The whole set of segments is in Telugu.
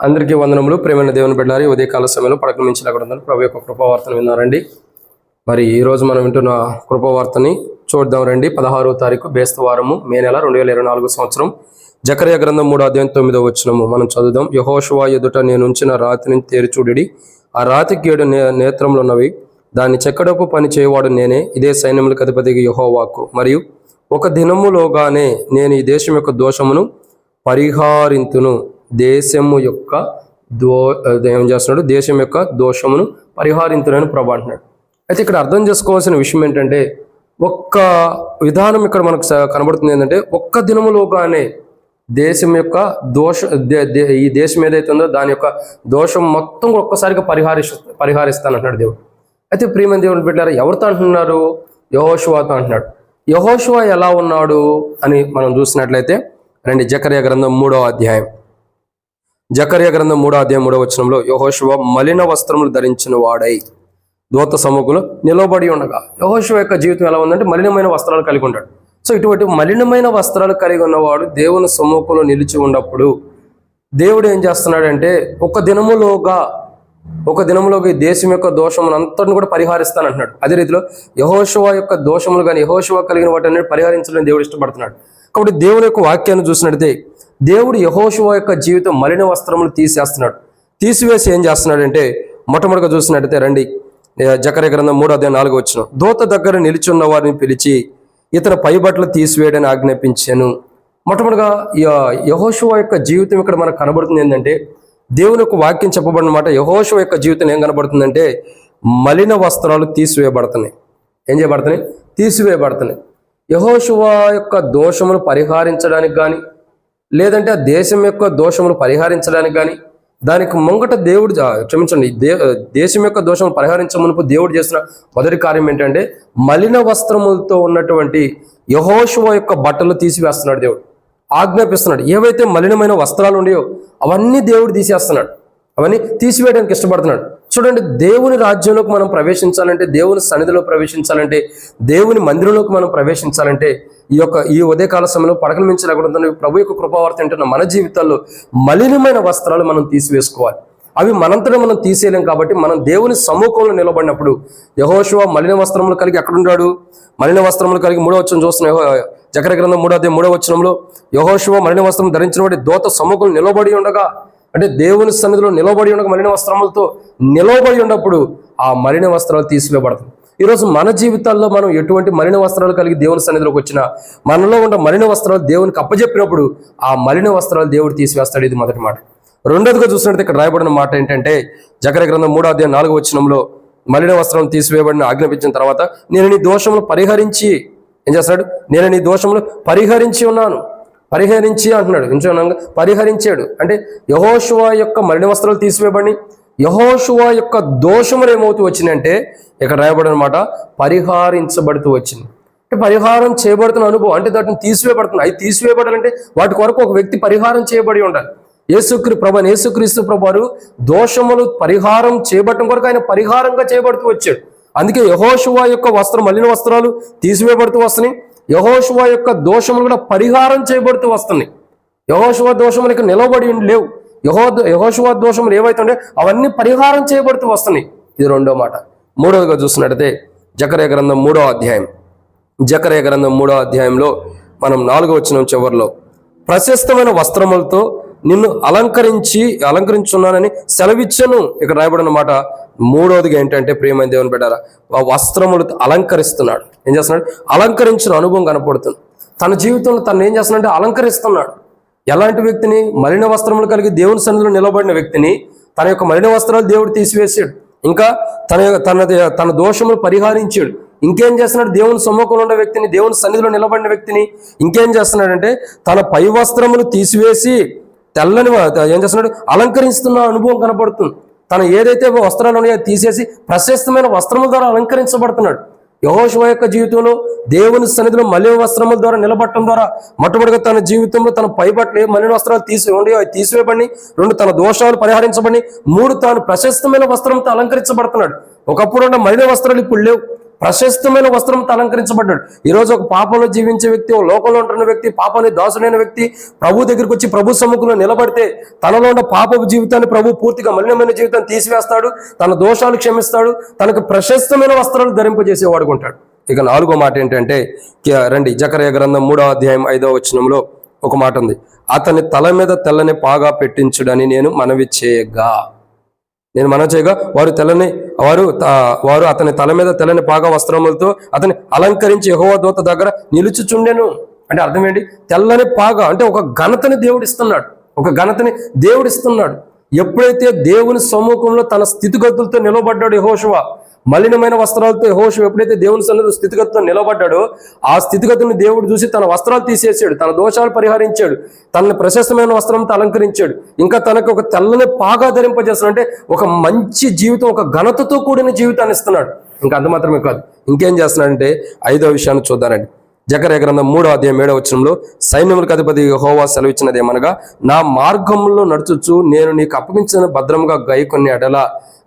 అందరికీ వందనములు. ప్రేమైన దేవుని బిడ్డారి ఉదయకాల సమయంలో పడక అక్కడ ఉందని ప్రభు యొక్క కృపావార్తను విన్నారండి. మరి ఈరోజు మనం వింటున్న కృపావార్తని చూద్దాం రండి. పదహారో తారీఖు బేస్తవారము మే నెల రెండు వేల ఇరవై నాలుగు సంవత్సరం. జకర్య గ్రంథం మూడు అధ్యాయం తొమ్మిదో వచ్చినము మనం చదువుదాం. యహోషువా ఎదుట నేను ఉంచిన రాతిని తేరిచూడి ఆ రాతికి ఏడు నే నేత్రములు ఉన్నవి. దాన్ని చెక్కడపు పని చేయవాడు నేనే. ఇదే సైన్యములకు అధిపతికి యహోవాకు. మరియు ఒక దినములోగానే నేను ఈ దేశం యొక్క దోషమును పరిహారింతును. దేశము యొక్క దో ఏం చేస్తున్నాడు? దేశం యొక్క దోషమును పరిహారింతునని ప్రభు అంటున్నాడు. అయితే ఇక్కడ అర్థం చేసుకోవాల్సిన విషయం ఏంటంటే ఒక్క విధానం ఇక్కడ మనకు కనబడుతుంది ఏంటంటే ఒక్క దినములోగానే దేశం యొక్క దోష దే- దే- ఈ దేశం ఏదైతే ఉందో దాని యొక్క దోషం మొత్తం ఒక్కసారిగా పరిహారిస్ పరిహారిస్తానంటున్నాడు దేవుడు. అయితే ప్రియమైన దేవుడు బిడ్డారా ఎవరితో అంటున్నారు? యహోషువాతో అంటున్నాడు. యహోషువా ఎలా ఉన్నాడు అని మనం చూసినట్లయితే రండి జకర్య గ్రంథం మూడో అధ్యాయం. జకర్య గ్రంథం మూడో అధ్యాయం మూడో వచనంలో యహోశివ మలిన వస్త్రములు ధరించిన వాడై దూత సముఖంలో నిలబడి ఉండగా. యహోషువ యొక్క జీవితం ఎలా ఉందంటే మలినమైన వస్త్రాలు కలిగి ఉంటాడు. సో ఇటువంటి మలినమైన వస్త్రాలు కలిగి ఉన్నవాడు దేవుని సమ్ముఖంలో నిలిచి ఉన్నప్పుడు దేవుడు ఏం చేస్తున్నాడంటే ఒక దినములోగా ఒక దినములోగా ఈ దేశం యొక్క దోషములంతటిని అంతటిని కూడా పరిహారిస్తానంటున్నాడు. అదే రీతిలో యహోశివ యొక్క దోషములు కానీ యహోశివ కలిగిన వాటిని పరిహరించాలని దేవుడు ఇష్టపడుతున్నాడు. కాబట్టి దేవుని యొక్క వాక్యాన్ని చూసినట్లయితే దేవుడు యహోశివ యొక్క జీవితం మలిన వస్త్రములు తీసేస్తున్నాడు. తీసివేసి ఏం చేస్తున్నాడంటే మొట్టమొదటిగా చూసినట్టయితే రండి జకర గ్రంథం మూడో అదే నాలుగు వచ్చిన దూత దగ్గర నిలిచున్న వారిని పిలిచి ఇతను పైబట్టలు తీసివేయడని ఆజ్ఞాపించాను. మొట్టమొదటిగా యహోశివ యొక్క జీవితం ఇక్కడ మనకు కనబడుతుంది ఏంటంటే దేవుని యొక్క వాక్యం చెప్పబడిన మాట యొక్క జీవితం ఏం కనబడుతుందంటే మలిన వస్త్రాలు తీసివేయబడుతున్నాయి. ఏం చేయబడుతున్నాయి? తీసివేయబడుతున్నాయి. యహోషువ యొక్క దోషమును పరిహారించడానికి కానీ లేదంటే ఆ దేశం యొక్క దోషమును పరిహరించడానికి కానీ దానికి ముంగట దేవుడు క్షమించండి దే దేశం యొక్క దోషం పరిహరించమునపు దేవుడు చేసిన మొదటి కార్యం ఏంటంటే మలిన వస్త్రములతో ఉన్నటువంటి యహోశువ యొక్క బట్టలు తీసివేస్తున్నాడు దేవుడు. ఆజ్ఞాపిస్తున్నాడు. ఏవైతే మలినమైన వస్త్రాలు ఉన్నాయో అవన్నీ దేవుడు తీసేస్తున్నాడు. అవన్నీ తీసివేయడానికి ఇష్టపడుతున్నాడు. చూడండి దేవుని రాజ్యంలోకి మనం ప్రవేశించాలంటే దేవుని సన్నిధిలో ప్రవేశించాలంటే దేవుని మందిరంలోకి మనం ప్రవేశించాలంటే ఈ యొక్క ఈ ఉదయకాల సమయంలో పడకల మించి లేకుండా ప్రభు యొక్క కృపావార్త ఏంటంటే మన జీవితాల్లో మలినమైన వస్త్రాలు మనం తీసివేసుకోవాలి. అవి మనంతటా మనం తీసేయలేం కాబట్టి మనం దేవుని సమూహంలో నిలబడినప్పుడు యహోశివ మలిన వస్త్రములు కలిగి ఎక్కడున్నాడు మలిన వస్త్రములు కలిగి మూడో వచ్చిన చూస్తున్న. జకర గ్రంథం మూడో అదే మూడో వచ్చినంలో యహోశివ మలిన వస్త్రం ధరించిన వాడి దోత సమూహంలో నిలబడి ఉండగా అంటే దేవుని సన్నిధిలో నిలబడి ఉండక మలిన వస్త్రములతో నిలబడి ఉన్నప్పుడు ఆ మలిన వస్త్రాలు తీసివేయబడతాయి. ఈరోజు మన జీవితాల్లో మనం ఎటువంటి మలిన వస్త్రాలు కలిగి దేవుని సన్నిధిలోకి వచ్చినా మనలో ఉన్న మలిన వస్త్రాలు దేవునికి అప్పజెప్పినప్పుడు ఆ మలిన వస్త్రాలు దేవుడు తీసివేస్తాడు. ఇది మొదటి మాట. రెండోదిగా చూసినట్టు ఇక్కడ రాయబడిన మాట ఏంటంటే జకర గ్రంథం మూడో అధ్యాయం నాలుగో వచనంలో మలిన వస్త్రం తీసివేయబడిన ఆజ్ఞాపించిన తర్వాత నేను నీ దోషములు పరిహరించి ఏం చేస్తాడు? నేను నీ దోషములు పరిహరించి ఉన్నాను. పరిహరించి అంటున్నాడు. ఇంచున్నాగా పరిహరించాడు. అంటే యహోషువ యొక్క మలిన వస్త్రాలు తీసివేయబడి యహోషువ యొక్క దోషములు ఏమవుతూ వచ్చిందంటే ఇక్కడ రాయబడి అనమాట పరిహారించబడుతూ వచ్చింది. అంటే పరిహారం చేయబడుతున్న అనుభవం అంటే దాటిని తీసివేయబడుతుంది అవి తీసివేయబడాలంటే వాటి కొరకు ఒక వ్యక్తి పరిహారం చేయబడి ఉండాలి. యేసుక్రీ ప్రభు యేసుక్రీస్తు ప్రభారు దోషములు పరిహారం చేయబడటం కొరకు ఆయన పరిహారంగా చేయబడుతూ వచ్చాడు. అందుకే యహోశువా యొక్క వస్త్రం మలిన వస్త్రాలు తీసివేయబడుతూ వస్తున్నాయి. యహోషువా యొక్క దోషములు కూడా పరిహారం చేయబడుతూ వస్తున్నాయి. యహోశువ దోషములు ఇక నిలబడి లేవు. యహో యహోశువ దోషములు ఏవైతే ఉండే అవన్నీ పరిహారం చేయబడుతూ వస్తున్నాయి. ఇది రెండో మాట. మూడవదిగా చూసినట్టయితే జకరే గ్రంథం మూడో అధ్యాయం. జకరే గ్రంథం మూడో అధ్యాయంలో మనం నాలుగో వచ్చిన చివరిలో ప్రశస్తమైన వస్త్రములతో నిన్ను అలంకరించి అలంకరించున్నానని సెలవిచ్చను. ఇక్కడ రాయబడిన మాట మూడవదిగా ఏంటంటే ప్రియమైన దేవుని పెట్టారా ఆ అలంకరిస్తున్నాడు. ఏం చేస్తున్నాడు? అలంకరించిన అనుభవం కనపడుతుంది. తన జీవితంలో తను ఏం చేస్తున్నాడంటే అలంకరిస్తున్నాడు. ఎలాంటి వ్యక్తిని? మలిన వస్త్రములు కలిగి దేవుని సన్నిధిలో నిలబడిన వ్యక్తిని తన యొక్క మలిన వస్త్రాలు దేవుడు తీసివేసాడు ఇంకా తన తన తన దోషములు పరిహారించాడు. ఇంకేం చేస్తున్నాడు? దేవుని సమ్ముఖంలో ఉన్న వ్యక్తిని దేవుని సన్నిధిలో నిలబడిన వ్యక్తిని ఇంకేం చేస్తున్నాడంటే తన పై వస్త్రములు తీసివేసి తెల్లని ఏం చేస్తున్నాడు? అలంకరిస్తున్న అనుభవం కనపడుతుంది. తను ఏదైతే వస్త్రాలు ఉన్నాయో తీసేసి ప్రశస్తమైన వస్త్రముల ద్వారా అలంకరించబడుతున్నాడు. యహోశివ యొక్క జీవితంలో దేవుని సన్నిధిలో మలిన వస్త్రముల ద్వారా నిలబట్టడం ద్వారా మొట్టమొదటిగా తన జీవితంలో తన పైబట్లు మలిన వస్త్రాలు తీసి ఉండి అవి తీసివేయబడి రెండు తన దోషాలు పరిహరించబడి మూడు తాను ప్రశస్తమైన వస్త్రంతో అలంకరించబడుతున్నాడు. ఒకప్పుడు ఉన్న మలిన వస్త్రాలు ఇప్పుడు లేవు. ప్రశస్తమైన వస్త్రంతో అలంకరించబడ్డాడు. ఈరోజు ఒక పాపంలో జీవించే వ్యక్తి ఒక లోకంలో ఉంటున్న వ్యక్తి పాపాన్ని దాసుడైన వ్యక్తి ప్రభు దగ్గరికి వచ్చి ప్రభు సముఖంలో నిలబడితే తనలో ఉన్న పాపపు జీవితాన్ని ప్రభు పూర్తిగా మలినమైన జీవితాన్ని తీసివేస్తాడు తన దోషాలు క్షమిస్తాడు తనకు ప్రశస్తమైన వస్త్రాలు ధరింపజేసేవాడు ఉంటాడు. ఇక నాలుగో మాట ఏంటంటే రండి జకరయ గ్రంథం మూడో అధ్యాయం ఐదో వచనంలో ఒక మాట ఉంది. అతని తల మీద తెల్లని పాగా పెట్టించుడని నేను మనవి చేయగా. నేను మనం చేయగా వారు తెల్లని వారు త- వారు అతని తల మీద తెల్లని పాగా వస్త్రములతో అతని అలంకరించి యెహోవా దూత దగ్గర నిలుచుచుండెను. అంటే అర్థం ఏంటి? తెల్లని పాగా అంటే ఒక ఘనతని దేవుడిస్తున్నాడు. ఒక ఘనతని దేవుడిస్తున్నాడు. ఎప్పుడైతే దేవుని సమ్ముఖంలో తన స్థితిగతులతో నిలబడ్డాడు యహోశువ మలినమైన వస్త్రాలతో హోషం ఎప్పుడైతే దేవుని సన్నిధి స్థితిగతులు నిలబడ్డాడో ఆ స్థితిగతుని దేవుడు చూసి తన వస్త్రాలు తీసేసాడు తన దోషాలు పరిహరించాడు తనని ప్రశస్తమైన వస్త్రంతో అలంకరించాడు. ఇంకా తనకు ఒక తెల్లని పాగా ధరింపజేస్తున్నాడు. అంటే ఒక మంచి జీవితం ఒక ఘనతతో కూడిన జీవితాన్ని ఇస్తున్నాడు. ఇంకా అంత మాత్రమే కాదు. ఇంకేం చేస్తున్నాడంటే ఐదో విషయాన్ని చూద్దానండి జకర్య గ్రంథం మూడో అధ్యాయం ఏడో వచనంలో సైన్యములకు అధిపతి హోవా సెలవిచ్చినది ఏమనగా నా మార్గంలో నడుచుచు నేను నీకు అప్పగించిన భద్రంగా గైకొన్ని ఎడల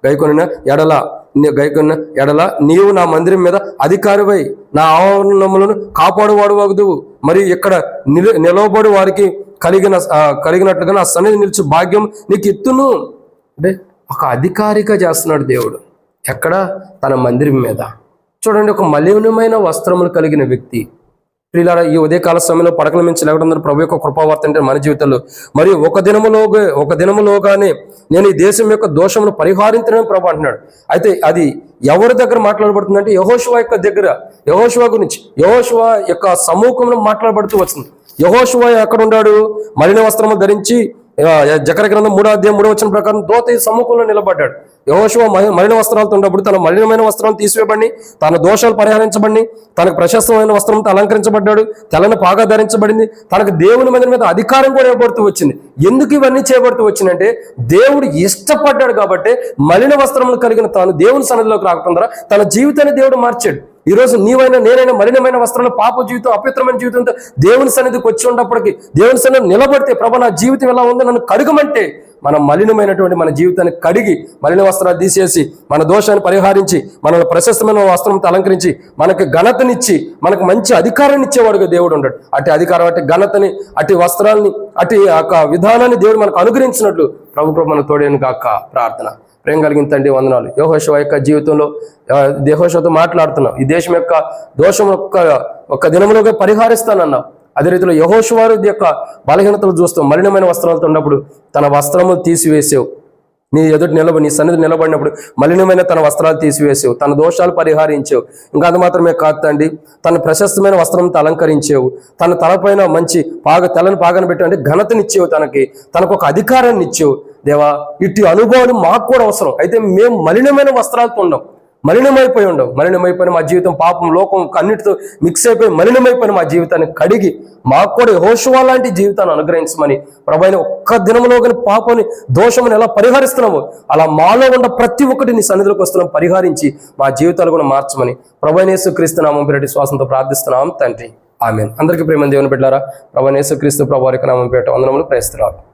గైకొనిన ఎడల నీ- గైకొన్న ఎడల నీవు నా మందిరం మీద అధికారివై నా ఆవరణములను కాపాడువాడు వగదువు మరియు ఇక్కడ నిల నిలవబడి వారికి కలిగిన కలిగినట్లుగా నా సన్నిధి నిలిచి భాగ్యం నీకు ఎత్తును అంటే ఒక అధికారిగా చేస్తున్నాడు దేవుడు. ఎక్కడ? తన మందిరం మీద. చూడండి ఒక మలినమైన వస్త్రములు కలిగిన వ్యక్తి. ప్రియులారా ఈ ఉదయకాల సమయంలో పడకల మించి లేవడం ప్రభు యొక్క కృపావార్త అంటే మన జీవితంలో. మరియు ఒక దినములో ఒక దినములోగానే నేను ఈ దేశం యొక్క దోషమును పరిహారించడం ప్రభు అంటున్నాడు. అయితే అది ఎవరి దగ్గర మాట్లాడబడుతుందంటే యహోశివా యొక్క దగ్గర యహోశివా గురించి యహోశివా యొక్క సమూహంలో మాట్లాడబడుతూ వస్తుంది యహోశివా ఎక్కడ ఉన్నాడు? మలిన వస్త్రము ధరించి జకర గ్రంథం మూడో అధ్యాయం మూడో వచ్చిన ప్రకారం దోత ఈ సమూహంలో నిలబడ్డాడు. యహోశివ మలిన వస్త్రాలతో ఉన్నప్పుడు తన మలినమైన వస్త్రాలు తీసివేయబడి తన దోషాలు పరిహరించబడి తనకు ప్రశస్తమైన వస్త్రంతో అలంకరించబడ్డాడు తెల్లని పాగా ధరించబడింది తనకు దేవుని మందిరం మీద అధికారం కూడా ఇవ్వబడుతూ వచ్చింది. ఎందుకు ఇవన్నీ చేయబడుతూ వచ్చిందంటే దేవుడు ఇష్టపడ్డాడు కాబట్టి మలిన వస్త్రములు కలిగిన తాను దేవుని సన్నిధిలోకి రాకుండా తన జీవితాన్ని దేవుడు మార్చాడు. ఈ రోజు నీవైనా నేనైనా మలినమైన వస్త్రాలు పాప జీవితం అపవిత్రమైన జీవితంతో దేవుని సన్నిధికి వచ్చి ఉన్నప్పటికీ దేవుని సన్నిధి నిలబడితే ప్రభు నా జీవితం ఎలా ఉందో నన్ను కడుగమంటే మనం మలినమైనటువంటి మన జీవితాన్ని కడిగి మలిన వస్త్రాలు తీసేసి మన దోషాన్ని పరిహారించి మనల్ని ప్రశస్తమైన వస్త్రంతో అలంకరించి మనకి ఘనతనిచ్చి మనకు మంచి అధికారాన్ని ఇచ్చేవాడుగా దేవుడు ఉండడు. అటు అధికారం అటు ఘనతని అటు వస్త్రాల్ని అటు యొక్క విధానాన్ని దేవుడు మనకు అనుగ్రహించినట్లు ప్రభు మన తోడేను కాక ప్రార్థన. ప్రేమ కలిగిన తండ్రి వందనాలు. యోహోషవ యొక్క జీవితంలో ఆ, దేహోషతో మాట్లాడుతున్నావు ఈ దేశం యొక్క దోషం యొక్క ఒక్క దినములోగా పరిహారిస్తానన్నావు. అదే రీతిలో యహోషువారు యొక్క బలహీనతలు చూస్తాం మలినమైన వస్త్రాలతో ఉన్నప్పుడు తన వస్త్రము తీసివేసావు. నీ ఎదుటి నిలబడి నీ సన్నిధి నిలబడినప్పుడు మలినమైన తన వస్త్రాలు తీసివేసావు. తన దోషాలు పరిహారించావు. ఇంకా అది మాత్రమే కాదు తండ్రి తన ప్రశస్తమైన వస్త్రంతో అలంకరించావు. తన తలపైన మంచి పాగ తెల్లని పాగను పెట్టి ఘనతనిచ్చేవు తనకి. తనకు ఒక అధికారాన్ని ఇచ్చావు. దేవా ఇట్టి అనుభవాలు మాకు కూడా అవసరం. అయితే మేము మలినమైన వస్త్రాలతో ఉన్నాం. మలినమైపోయి ఉండవు. మలినమైపోయిన మా జీవితం పాపం లోకం అన్నిటితో మిక్స్ అయిపోయి మలినమైపోయిన మా జీవితాన్ని కడిగి మాకు కూడా హోషువా లాంటి జీవితాన్ని అనుగ్రహించమని ప్రభైన ఒక్క దినములో కానీ పాపని దోషముని ఎలా పరిహరిస్తున్నామో అలా మాలో ఉన్న ప్రతి ఒక్కటి నీ సన్నిధిలోకి వస్తున్నాం పరిహరించి మా జీవితాలు కూడా మార్చమని ప్రభైనేసు క్రీస్తు నామం పేరటి శ్వాసంతో ప్రార్థిస్తున్నాం. తండ్రి. ఆమెన్. అందరికీ ప్రేమ దేవుని పెట్టారా ప్రభనేసు క్రీస్తు ప్రభు వారికి నామం పేట వందనములు ప్రయత్నిస్తున్నారు